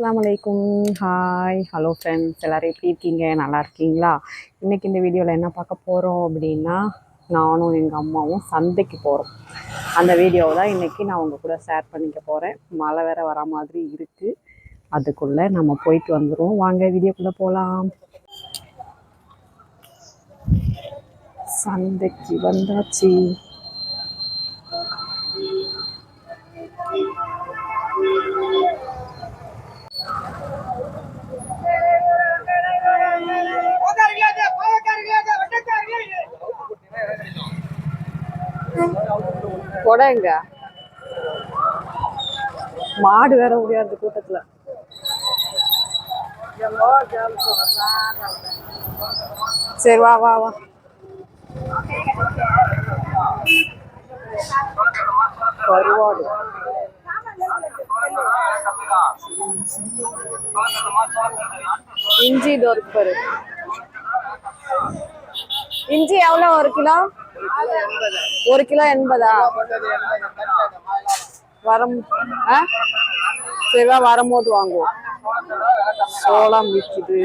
அஸ்ஸலாமு hi hello friends எல்லோரும் எப்படி இருக்கீங்க? நல்லா இருக்கீங்களா? இன்றைக்கி இந்த வீடியோவில் என்ன பார்க்க போகிறோம் அப்படின்னா நானும் எங்கள் அம்மாவும் சந்தைக்கு போகிறோம் அந்த வீடியோவை தான் இன்றைக்கி நான் உங்கள் கூட ஷேர் பண்ணிக்க போகிறேன் மழை வேற வர மாதிரி இருக்குது அதுக்குள்ளே நம்ம போயிட்டு வந்துடுவோம் வாங்க வீடியோக்குள்ளே போகலாம் சந்தைக்கு வந்தாச்சு. கொடைங்க மாடு வேற முடியாது கூட்டத்துல. சரி வா வா வா. கருவாடு. இஞ்சி இது ஒரு பாரு. இஞ்சி எவ்வளோ ஒரு கிலோ? ஒரு கிலோ எண்பதா? வரம் ஆ? சரிவா வரும்போது வாங்குவோம். சோளம் விற்குது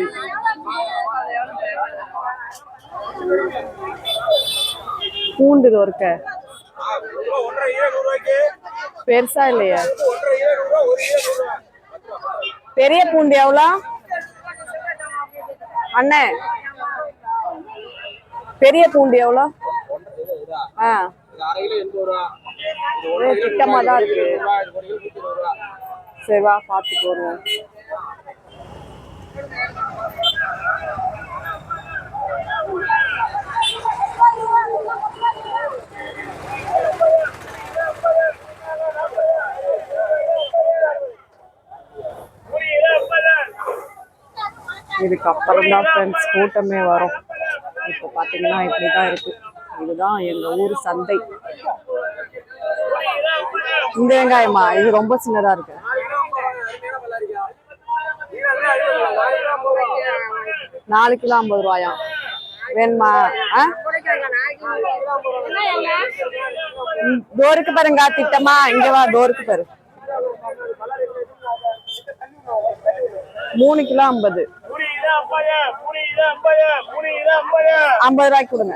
பூண்டு இருக்க பெருசா இல்லையா? பெரிய பூண்டு எவ்வளோ? அண்ணே பெரிய பூண்டு எவ்வளோ? ஆ. ஒரே திட்டமா தான் இருக்கு. சரி வா பார்த்துட்டு வருவோம். இதுக்கப்புறம் தான் ஃப்ரெண்ட்ஸ் கூட்டமே வரும். இப்போ பார்த்தீங்கன்னா இப்படி தான் இருக்கு. இதுதான் எங்கள் ஊர் சந்தை. இந்த வெங்காயமா? இது ரொம்ப சின்னதா இருக்கு. நாலு கிலோ ஐம்பது ரூபாயாம் வேணுமா? டோருக்கு பாருங்க திட்டமா. இங்க வா டோருக்கு பாரு. மூணு கிலோ ஐம்பது. ஐம்பது ரூபாய்க்கு கொடுங்க.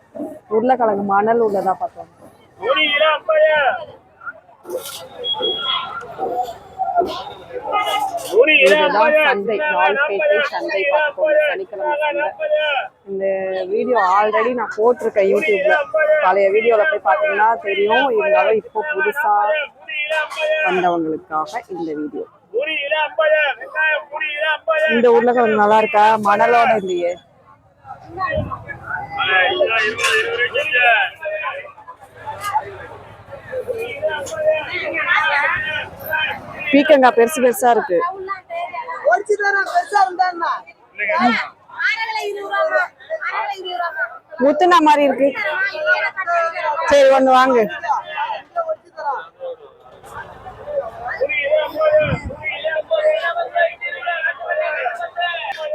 உருளைக்கிழங்கு மணல் உள்ளதா பார்த்தோம். சந்தை நாள்பேட்டை சந்தை பார்த்துக்கோங்க. சனிக்கிழமை சந்தை. இந்த வீடியோ ஆல்ரெடி நான் போட்டிருக்கேன் யூடியூப்ல பழைய வீடியோல போய் பார்த்தீங்கன்னா தெரியும். இருந்தாலும் இப்போ புதுசா வந்தவங்களுக்காக இந்த வீடியோ இந்த உருளைக்கிழங்கு நல்லா இருக்கா? மணலோட இல்லையே. பீக்கங்காய் பெருசு பெருசா இருக்கு. முத்துனா மாதிரி இருக்கு. சரி ஒண்ணு வாங்கு.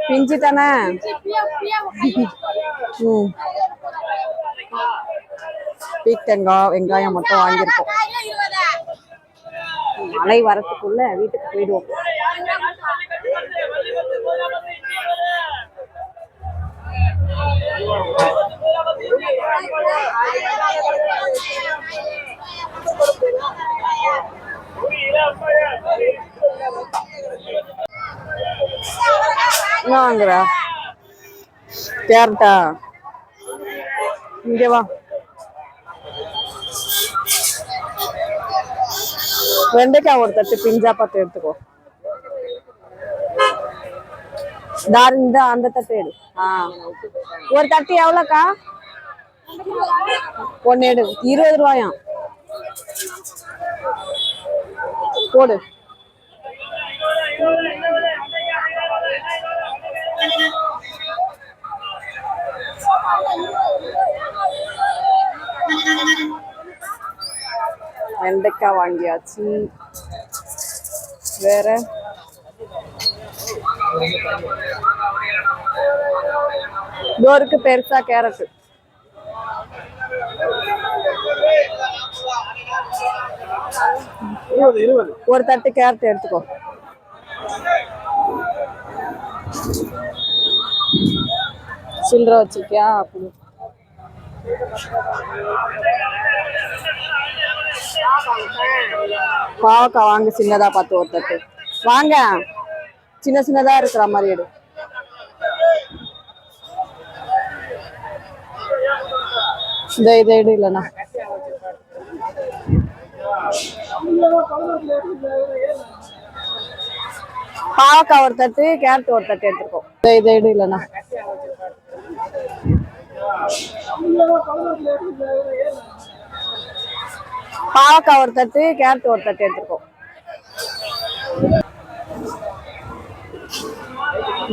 பிஞ்சு தானே ம். பீக்கங்காய் வெங்காயம் மட்டும் வாங்கியிருக்கோம். மழை வரத்துக்குள்ள வீட்டுக்கு போயிடுவோம். என்ன கேரட்டா இங்க வா. வெண்டைக்காய் ஒரு தட்டு பிஞ்சா பார்த்து எடுத்துக்கோ. தார் இந்த அந்த தட்டு எடு. ஆ. ஒரு தட்டு எவ்வளோக்கா? ஒன்று எடு. இருபது ரூபாயாம் போடு. வெண்டைக்காய் வாங்கியாச்சு. வேற? இதோ இருக்கு பெருசா கேரட் இருபது இருபது. ஒரு தட்டு கேரட் எடுத்துக்கோ. சில்லற வச்சிருக்கியா? அப்படி பாவக்காய் வாங்க சின்னதா பார்த்து ஒரு தட்டு வாங்க. சின்ன சின்னதா இருக்கிற மாதிரி எடு. இந்த இதை எடு இல்லைண்ணா பாவக்காய் ஒரு தட்டு கேரட் ஒரு தட்டு எடுத்துருக்கோம் இந்த இதை எடு இல்லைண்ணா பாவக்காய் ஒரு தட்டு கேரட் ஒரு தட்டு எடுத்துருக்கோம்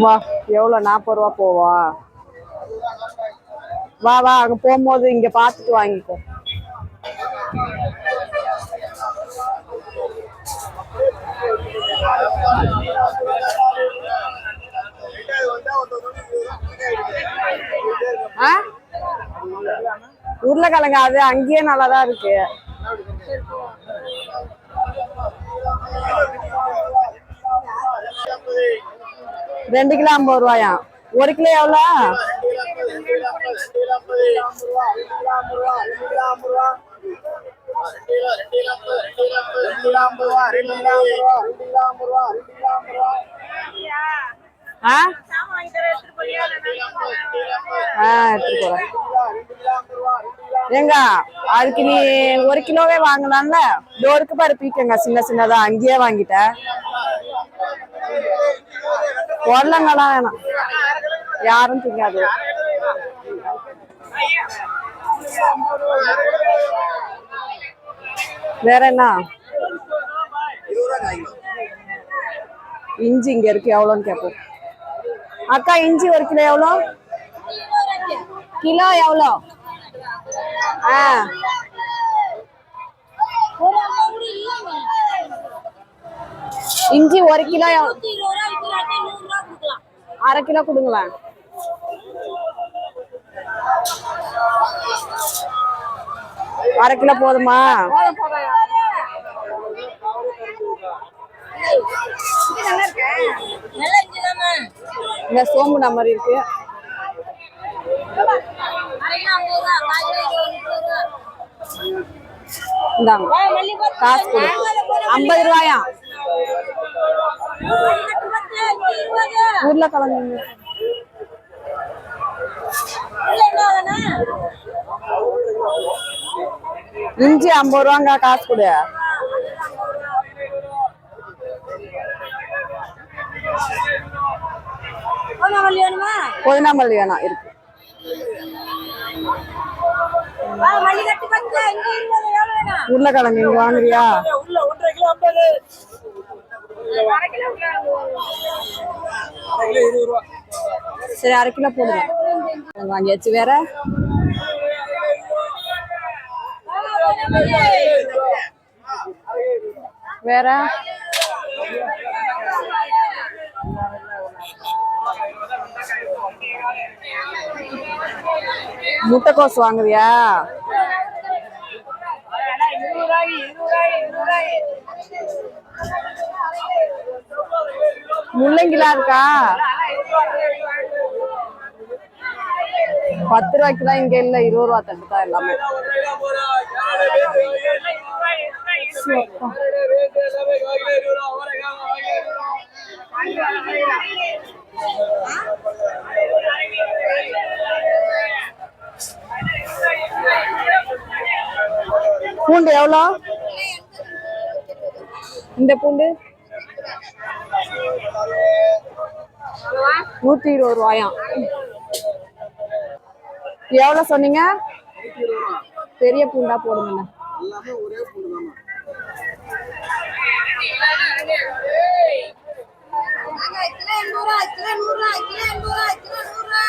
வா எவ்வளோ நாற்பது ரூபா போவா? வா வா அங்கே போகும்போது இங்கே பார்த்துட்டு வாங்கிக்கோ. ஆ உருளைக்கிழங்கு அது அங்கேயே நல்லா தான் இருக்கு. ரெண்டு கிலோ ஐம்பது ரூபாயா? ஒரு கிலோ எவ்வளோ? ஆ? ஆ எடுத்துட்டு போறேன். ஏங்க அதுக்கு நீ ஒரு கிலோவே வாங்கலாம்ல டோருக்கு பாரு பீக்கங்க சின்ன சின்னதா. அங்கேயே வாங்கிட்ட. உருளைங்கலாம் வேணாம். யாரும் திங்காது. வேற என்ன? இஞ்சி இங்க இருக்கு எவ்வளோன்னு கேட்போம் அக்கா இஞ்சி ஒரு கிலோ எவ்வளோ? கிலோ எவ்வளோ? ஆ. இஞ்சி ஒரு கிலோ அரை கிலோ கொடுங்களேன் அரை கிலோ போதுமா. இந்த சோம்பு நம்பர் இருக்கு. இந்தாங்க. காசு கொடு. ஐம்பது ரூபாயா? உருளைக்கிழங்கு. இஞ்சி ஐம்பது ரூபாங்க காசு கொடு. புதினா மல்லி வேணாம்? இருக்கு. உருளைக்கிழங்கு இங்க வாங்குறியா? சரி அரை கிலோ போடுங்க. வாங்கியாச்சு வேற. வேற? முட்டைக்கோஸ் வாங்குறியா? முள்ளங்கிலா முள்ளங்கிலாம் இருக்கா? பத்து ரூபாய்க்கு தான் இங்க இல்ல இருபது ரூபா தட்டு தான் எல்லாமே பூண்டு எவ்வளோ? இந்த பூண்டு? நூத்தி இருபது ரூபாயாம் எவ்வளோ சொன்னீங்க? பெரிய பூண்டா போடுங்கண்ணா நூறுரூவா கிலோ நூறுரூவா கிலோ எண்பது ரூபா கிலோ நூறுரூவா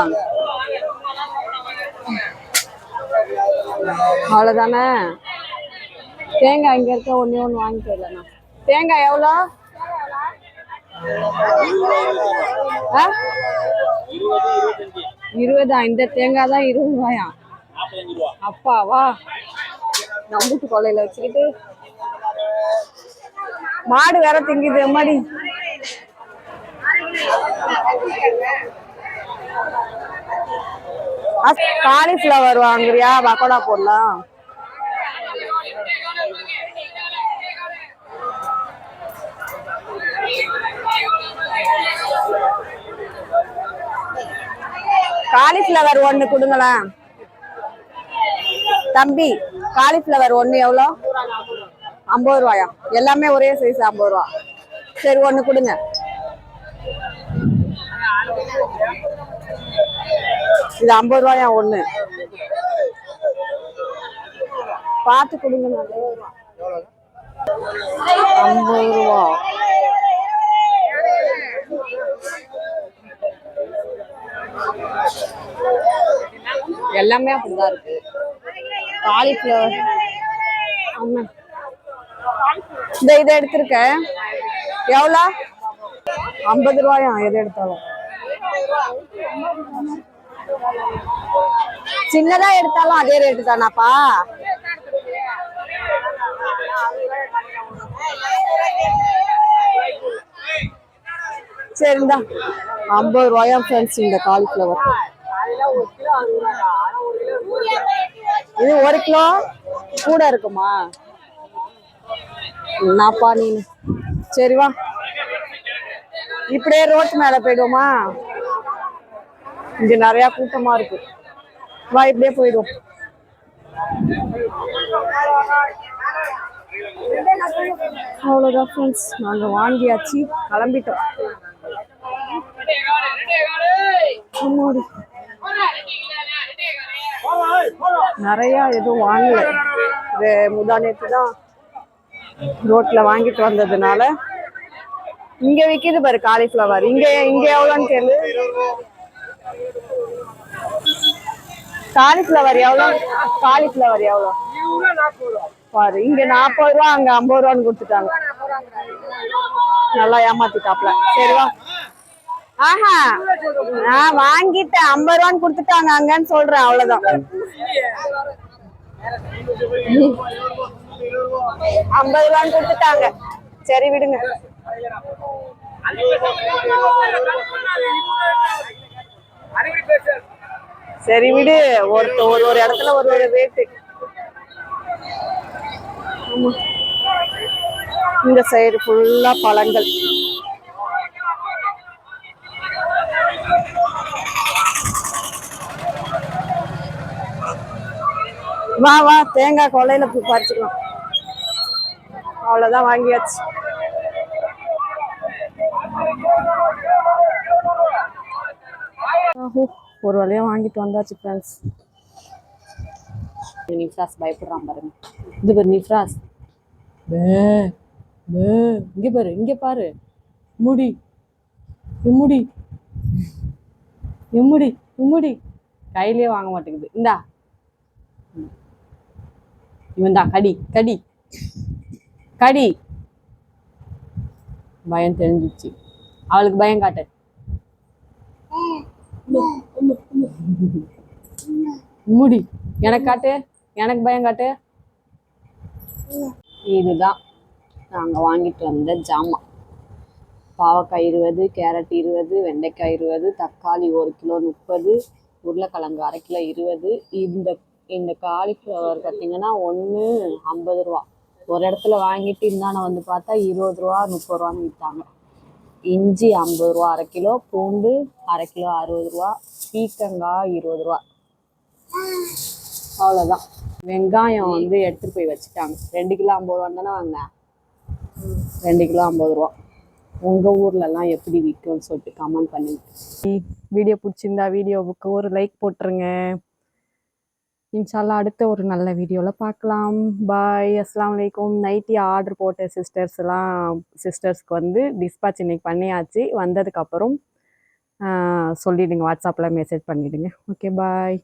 இந்தாங்க அவ்வளோதானே தேங்காய் இங்கே இருக்க ஒன்றே ஒன்று வாங்கி போயிடலண்ணா தேங்காய் எவ்வளோ? இருபதா? இந்த தேங்காய் தான் இருபது ரூபாயா? அப்பாவா? நம்புட்டு கொள்ளையில வச்சுக்கிட்டு. மாடு வேற திங்குது எம்மாடி? காலிஃப்ளவர் வாங்குறியா? பக்கோடா போடலாம். காலிஃப்ளவர் ஒன்று கொடுங்களேன். தம்பி காலிஃப்ளவர் ஒன்று எவ்வளோ? ஐம்பது ரூபாயா? எல்லாமே ஒரே சைஸ் ஐம்பது ரூபா. சரி ஒன்று கொடுங்க. இது ஐம்பது ரூபாயா ஒன்று பார்த்து கொடுங்க ஐம்பது ரூபா. எல்லாமே அப்படிதான் இருக்கு. காலிஃப்ளவர் ஆமா. இந்த இதை எடுத்திருக்கேன் எவ்வளோ? ஐம்பது ரூபாயா எதை எடுத்தாலும். சின்னதா எடுத்தாலும் அதே ரேட்டு தானாப்பா. சரிந்தா ஐம்பது ரூபாயா ஃப்ரெண்ட்ஸ் இந்த காலிஃப்ளவர் இது ஒரு கிலோ கூட இருக்குமா? என்னப்பா நீ? சரி வா. இப்படியே ரோட்டு மேல போயிடுவோமா? இங்க நிறைய கூட்டமா இருக்கு. வா இப்படியே போயிடும். அவ்வளோதான் ஃப்ரெண்ட்ஸ் நாங்கள் வாங்கியாச்சு கிளம்பிட்டோம். நிறையா எதுவும் வாங்கல. இது முதா நேற்று தான் ரோட்டில் வாங்கிட்டு வந்ததுனால இங்கே விற்கிது பாரு காலிஃப்ளவர் இங்கே இங்கே எவ்வளோன்னு கேளு. காலிஃப்ளவர் எவ்வளோ? காலிஃப்ளவர் எவ்வளோ? பாரு இங்க நாற்பது ரூபா அங்க ஐம்பது ரூபான்னு கொடுத்துட்டாங்க. நல்லா ஏமாத்திட்டாப்ல சரிவா ஆஹா நான் வாங்கிட்டேன் ஐம்பது ரூபான்னு கொடுத்துட்டாங்க அங்கன்னு சொல்றேன் அவ்வளவுதான். ஐம்பது ரூபான்னு கொடுத்துட்டாங்க. சரி விடுங்க. சரி விடு. ஒரு ஒரு ஒரு இடத்துல ஒரு ஒரு ரேட்டு இந்த சைடு ஃபுல்லா பழங்கள். வா வா தேங்காய் கொலையில பறிச்சுக்கலாம். அவ்வளவுதான் வாங்கியாச்சு. ஒரு வழியா வாங்கிட்டு வந்தாச்சு ஃப்ரெண்ட்ஸ் நிஃப்ராஸ் பயப்படுறான் பாருங்க. இது பாரு நிஃப்ராஸ். இங்க பாரு இங்க பாரு. முடி. இம்முடி இம்முடி இம்முடி கையிலேயே வாங்க மாட்டேங்குது. இந்தா. இவன் தான் கடி கடி. கடி. பயம் தெரிஞ்சிச்சு அவளுக்கு பயம் காட்டு. முடி. எனக்கு காட்டு. எனக்கு பயம் காட்டு. இதுதான். நாங்கள் வாங்கிட்டு வந்த ஜாமான் பாவக்காய் இருபது கேரட் இருபது வெண்டைக்காய் இருபது தக்காளி ஒரு கிலோ முப்பது உருளைக்கிழங்கு அரை கிலோ இருபது. இந்த இந்த காலிஃப்ளவர் பார்த்தீங்கன்னா ஒன்று ஐம்பது ரூபா. ஒரு இடத்துல வாங்கிட்டு இந்தான வந்து பார்த்தா இருபது ரூபா முப்பது ரூபான்னு விற்றாங்க இஞ்சி ஐம்பது ரூபா அரை கிலோ பூண்டு அரை கிலோ அறுபது ரூபா பீக்கங்காய் இருபது ரூபா. அவ்வளோதான் வெங்காயம் வந்து எடுத்துட்டு போய் வச்சுட்டாங்க. ரெண்டு கிலோ ஐம்பது ரூபா தானே வாங்கினேன் ரெண்டு கிலோ ஐம்பது ரூபா. உங்கள் ஊர்லலாம் எப்படி விற்கும்னு சொல்லிட்டு கமெண்ட் பண்ணுங்க. வீடியோ பிடிச்சிருந்தா வீடியோவுக்கு ஒரு லைக் போட்டுருங்க. இன்ஷால்லா அடுத்த ஒரு நல்ல வீடியோவில் பார்க்கலாம் பாய் அஸ்லாம் வலைக்கும் நைட்டி ஆர்டர் போட்ட சிஸ்டர்ஸ்லாம் சிஸ்டர்ஸ்க்கு வந்து டிஸ்பேச் இன்னைக்கு பண்ணியாச்சு. வந்ததுக்கப்புறம் சொல்லிவிடுங்க வாட்ஸ்அப்பில் மெசேஜ் பண்ணிவிடுங்க ஓகே பாய்